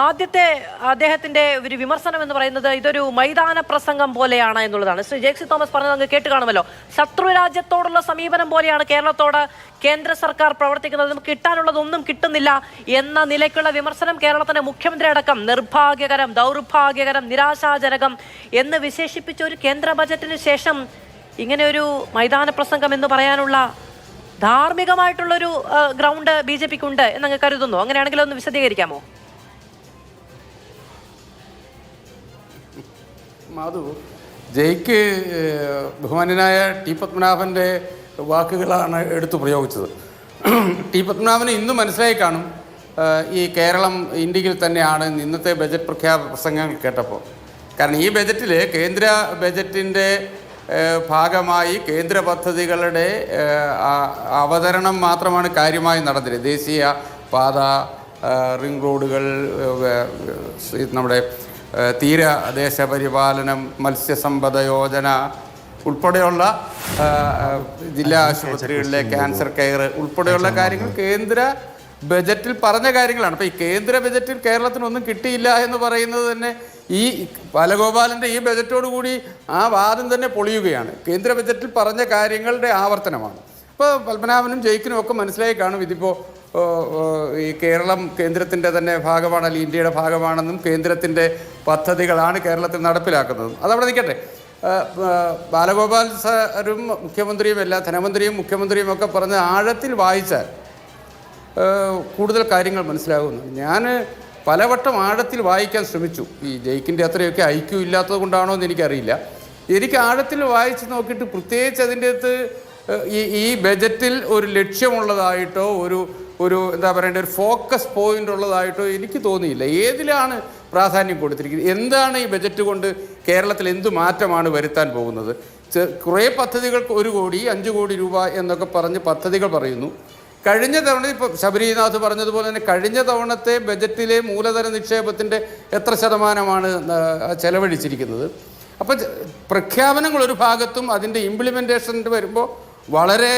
ആദ്യത്തെ അദ്ദേഹത്തിന്റെ ഒരു വിമർശനം എന്ന് പറയുന്നത് ഇതൊരു മൈതാന പ്രസംഗം പോലെയാണ് എന്നുള്ളതാണ്. ശ്രീ ജേക്സി തോമസ് പറഞ്ഞത് അങ്ങ് കേട്ട് കാണുമല്ലോ. ശത്രു രാജ്യത്തോടുള്ള സമീപനം പോലെയാണ് കേരളത്തോട് കേന്ദ്ര സർക്കാർ പ്രവർത്തിക്കുന്നത്. നമുക്ക് കിട്ടാനുള്ളതൊന്നും കിട്ടുന്നില്ല എന്ന നിലയ്ക്കുള്ള വിമർശനം കേരളത്തിന്റെ മുഖ്യമന്ത്രി അടക്കം നിർഭാഗ്യകരം ദൗർഭാഗ്യകരം നിരാശാജനകം എന്ന് വിശേഷിപ്പിച്ച ഒരു കേന്ദ്ര ബജറ്റിന് ശേഷം ഇങ്ങനെ ഒരു മൈതാന പ്രസംഗം എന്ന് പറയാനുള്ള ധാർമ്മികമായിട്ടുള്ളൊരു ഗ്രൗണ്ട് ബി ജെ പിക്ക് ഉണ്ട് എന്നങ്ങ് കരുതുന്നു. അങ്ങനെയാണെങ്കിൽ ഒന്ന് വിശദീകരിക്കാമോ? മാധു ജയ്ക്ക് ബഹുമാനനായ ടി പത്മനാഭന്റെ വാക്കുകളാണ് എടുത്തു പ്രയോഗിച്ചത്. ടി പത്മനാഭന് ഇന്നും മനസ്സിലായി കാണും ഈ കേരളം ഇന്ത്യയിൽ തന്നെയാണ് ഇന്നത്തെ ബജറ്റ് പ്രഖ്യാപ പ്രസംഗങ്ങൾ കേട്ടപ്പോൾ. കാരണം ഈ ബജറ്റിൽ കേന്ദ്ര ബജറ്റിന്റെ ഭാഗമായി കേന്ദ്ര പദ്ധതികളുടെ അവതരണം മാത്രമാണ് കാര്യമായി നടന്നത് ദേശീയ പാത റിംഗ് റോഡുകൾ നമ്മുടെ ഏഹ് തീരദേശ പരിപാലനം മത്സ്യസമ്പദ യോജന ഉൾപ്പെടെയുള്ള ജില്ലാ ആശുപത്രികളിലെ ക്യാൻസർ കെയർ ഉൾപ്പെടെയുള്ള കാര്യങ്ങൾ കേന്ദ്ര ബജറ്റിൽ പറഞ്ഞ കാര്യങ്ങളാണ്. അപ്പോൾ ഈ കേന്ദ്ര ബജറ്റിൽ കേരളത്തിനൊന്നും കിട്ടിയില്ല എന്ന് പറയുന്നത് തന്നെ ഈ ബാലഗോപാലന്റെ ഈ ബജറ്റോടുകൂടി ആ വാദം തന്നെ പൊളിയുകയാണ്. കേന്ദ്ര ബജറ്റിൽ പറഞ്ഞ കാര്യങ്ങളുടെ ആവർത്തനമാണ്. ഇപ്പോൾ പത്മനാഭനും ജയിക്കിനും ഒക്കെ മനസ്സിലായി കാണും ഇതിപ്പോൾ ഈ കേരളം കേന്ദ്രത്തിന്റെ തന്നെ ഭാഗമാണ് അല്ലെങ്കിൽ ഇന്ത്യയുടെ ഭാഗമാണെന്നും കേന്ദ്രത്തിന്റെ പദ്ധതികളാണ് കേരളത്തിൽ നടപ്പിലാക്കുന്നതും. അതവിടെ നിൽക്കട്ടെ. ബാലഗോപാൽ സാറും മുഖ്യമന്ത്രിയും എല്ലാ ധനമന്ത്രിയും മുഖ്യമന്ത്രിയും ഒക്കെ പറഞ്ഞ് ആഴത്തിൽ വായിച്ചാൽ കൂടുതൽ കാര്യങ്ങൾ മനസ്സിലാകുന്നു. ഞാൻ പലവട്ടം ആഴത്തിൽ വായിക്കാൻ ശ്രമിച്ചു. ഈ ജയിക്കിന്റെ അത്രയൊക്കെ ഐക്യം ഇല്ലാത്തത് കൊണ്ടാണോ എന്ന് എനിക്കറിയില്ല. എനിക്ക് ആഴത്തിൽ വായിച്ച് നോക്കിയിട്ട് പ്രത്യേകിച്ച് അതിന്റെ അകത്ത് ഈ ഈ ബജറ്റിൽ ഒരു ലക്ഷ്യമുള്ളതായിട്ടോ ഒരു ഒരു എന്താ പറയേണ്ട ഒരു ഫോക്കസ് പോയിന്റ് ഉള്ളതായിട്ടോ എനിക്ക് തോന്നിയില്ല. ഏതിലാണ് പ്രാധാന്യം കൊടുത്തിരിക്കുന്നത്? എന്താണ് ഈ ബജറ്റ് കൊണ്ട് കേരളത്തിൽ എന്ത് മാറ്റമാണ് വരുത്താൻ പോകുന്നത്? കുറേ പദ്ധതികൾക്ക് ഒരു കോടി അഞ്ച് കോടി രൂപ എന്നൊക്കെ പറഞ്ഞ് പദ്ധതികൾ പറയുന്നു. കഴിഞ്ഞ തവണ ഇപ്പോൾ ശബരിനാഥ് പറഞ്ഞതുപോലെ തന്നെ കഴിഞ്ഞ തവണത്തെ ബജറ്റിലെ മൂലധന നിക്ഷേപത്തിന്റെ എത്ര ശതമാനമാണ് ചെലവഴിച്ചിരിക്കുന്നത്? അപ്പോൾ പ്രഖ്യാപനങ്ങൾ ഒരു ഭാഗത്തും അതിന്റെ ഇംപ്ലിമെന്റേഷൻ വരുമ്പോൾ വളരെ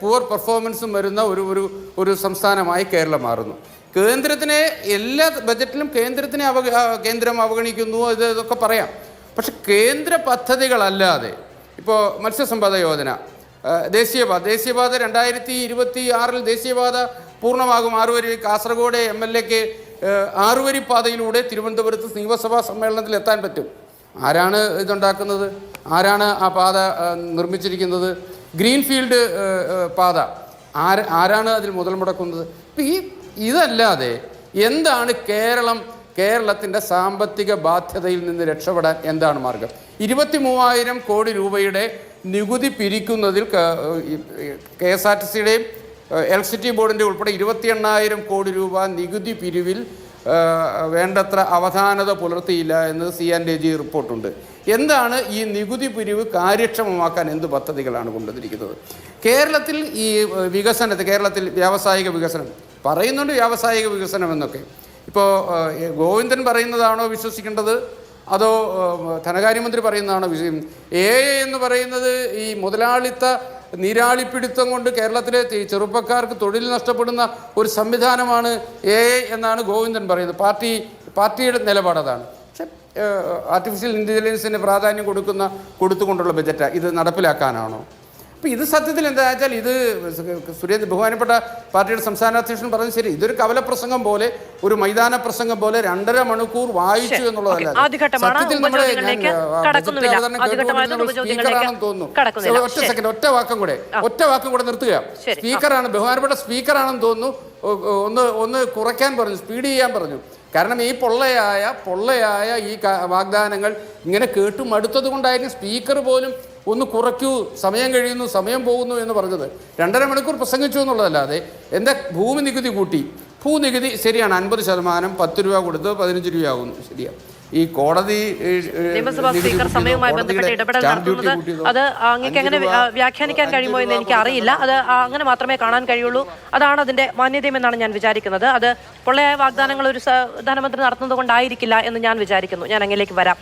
പുവർ പെർഫോമൻസും വരുന്ന ഒരു ഒരു ഒരു സംസ്ഥാനമായി കേരളം മാറുന്നു. കേന്ദ്രത്തിനെ എല്ലാ ബജറ്റിലും കേന്ദ്രത്തിനെ അവ കേന്ദ്രം അവഗണിക്കുന്നു ഇത് ഇതൊക്കെ പറയാം. പക്ഷെ കേന്ദ്ര പദ്ധതികളല്ലാതെ ഇപ്പോൾ മത്സ്യസമ്പദ യോജന ദേശീയപാത ദേശീയപാത രണ്ടായിരത്തി ഇരുപത്തി ആറിൽ ദേശീയപാത പൂർണമാകും. ആറുവരി കാസർഗോഡ് എം എൽ എക്ക് ആറുവരി പാതയിലൂടെ തിരുവനന്തപുരത്ത് നിയമസഭാ സമ്മേളനത്തിൽ എത്താൻ പറ്റും. ആരാണ് ഇതുണ്ടാക്കുന്നത്? ആരാണ് ആ പാത നിർമ്മിച്ചിരിക്കുന്നത്? ഗ്രീൻഫീൽഡ് പാത. ആര ആരാണ് അതിൽ മുതൽ മുടക്കുന്നത്? ഇപ്പം ഈ ഇതല്ലാതെ എന്താണ് കേരളം കേരളത്തിന്റെ സാമ്പത്തിക ബാധ്യതയിൽ നിന്ന് രക്ഷപ്പെടാൻ എന്താണ് മാർഗം? ഇരുപത്തി മൂവായിരം കോടി രൂപയുടെ നികുതി പിരിക്കുന്നതിൽ കെ എസ് ആർ ടി സിയുടെയും ഇലക്ട്രിസിറ്റി ബോർഡിന്റെ ഉൾപ്പെടെ ഇരുപത്തി എണ്ണായിരം കോടി രൂപ നികുതി പിരിവിൽ വേണ്ടത്ര അവധാനത പുലർത്തിയില്ല എന്ന് സി ആൻഡ് എ ജി റിപ്പോർട്ടുണ്ട്. എന്താണ് ഈ നികുതി പിരിവ് കാര്യക്ഷമമാക്കാൻ എന്ത് പദ്ധതികളാണ് കൊണ്ടുവന്നിരിക്കുന്നത്? കേരളത്തിൽ ഈ വികസനത്തെ കേരളത്തിൽ വ്യാവസായിക വികസനം പറയുന്നുണ്ട് വ്യാവസായിക വികസനം എന്നൊക്കെ. ഇപ്പോൾ ഗോവിന്ദൻ പറയുന്നതാണോ വിശ്വസിക്കേണ്ടത്? അതോ ധനകാര്യമന്ത്രി പറയുന്നതാണോ വിശ്വസിക്കുന്നത് എ എന്ന് പറയുന്നത് ഈ മുതലാളിത്ത നീരാളിപ്പിടുത്തം കൊണ്ട് കേരളത്തിലെ ചെറുപ്പക്കാർക്ക് തൊഴിൽ നഷ്ടപ്പെടുന്ന ഒരു സംവിധാനമാണ് എ എന്നാണ് ഗോവിന്ദൻ പറയുന്നത്. പാർട്ടി പാർട്ടിയുടെ നിലപാടതാണ് പക്ഷെ ആർട്ടിഫിഷ്യൽ ഇന്റലിജൻസിന് പ്രാധാന്യം കൊടുക്കുന്ന കൊടുത്തുകൊണ്ടുള്ള ബജറ്റാണ് ഇത് നടപ്പിലാക്കാനാണോ? അപ്പോൾ ഇത് സത്യത്തിൽ എന്താ വെച്ചാൽ ഇത് സുരേന്ദ്ര ബഹുമാനപ്പെട്ട പാർട്ടിയുടെ സംസ്ഥാന അധ്യക്ഷൻ പറഞ്ഞു ശരി ഇതൊരു കവല പ്രസംഗം പോലെ ഒരു മൈതാന പ്രസംഗം പോലെ രണ്ടര മണിക്കൂർ വായിച്ചു എന്നുള്ളതല്ല. സത്യത്തിൽ നമ്മുടെ സ്പീക്കറാണെന്ന് തോന്നുന്നു. ഒറ്റ സെക്കൻഡ് ഒറ്റ വാക്കും കൂടെ ഒറ്റ വാക്കും കൂടെ നിർത്തുക. സ്പീക്കറാണ് ബഹുമാനപ്പെട്ട സ്പീക്കറാണെന്ന് തോന്നുന്നു ഒന്ന് ഒന്ന് കുറയ്ക്കാൻ പറഞ്ഞു സ്പീഡ് ചെയ്യാൻ പറഞ്ഞു. കാരണം ഈ പൊള്ളയായ പൊള്ളയായ ഈ വാഗ്ദാനങ്ങൾ ഇങ്ങനെ കേട്ടു മടുത്തത് കൊണ്ടായിരിക്കും സ്പീക്കർ പോലും ഒന്ന് കുറയ്ക്കൂ സമയം കഴിയുന്നു സമയം പോകുന്നു എന്ന് പറഞ്ഞത് രണ്ടര മണിക്കൂർ പ്രസംഗിച്ചു എന്നുള്ളതല്ലാതെ എന്റെ ഭൂമി നികുതി കൂട്ടി. ഭൂനികുതി ശരിയാണ് അൻപത് ശതമാനം പത്ത് രൂപ കൊടുത്ത് പതിനഞ്ച് രൂപയാകുന്നു ശരിയാണ് ഈ കോടതി നിയമസഭാ സ്പീക്കർ കൂട്ടിയതോ, സമയവുമായി ബന്ധപ്പെട്ട് കോടതിയുടെ ഇടപെടൽ നടത്തുന്നത് അത് അങ്ങേക്ക് എങ്ങനെ വ്യാഖ്യാനിക്കാൻ കഴിയുമോ എന്ന് എനിക്ക് അറിയില്ല. അത് അങ്ങനെ മാത്രമേ കാണാൻ കഴിയുള്ളൂ. അതാണ് അതിന്റെ മാന്യതയും എന്നാണ് ഞാൻ വിചാരിക്കുന്നത്. അത് പൊള്ളയായ വാഗ്ദാനങ്ങൾ ഒരു പ്രധാനമന്ത്രി ധനമന്ത്രി നടത്തുന്നത് കൊണ്ടായിരിക്കില്ല എന്ന് ഞാൻ വിചാരിക്കുന്നു. ഞാൻ അങ്ങിലേക്ക് വരാം.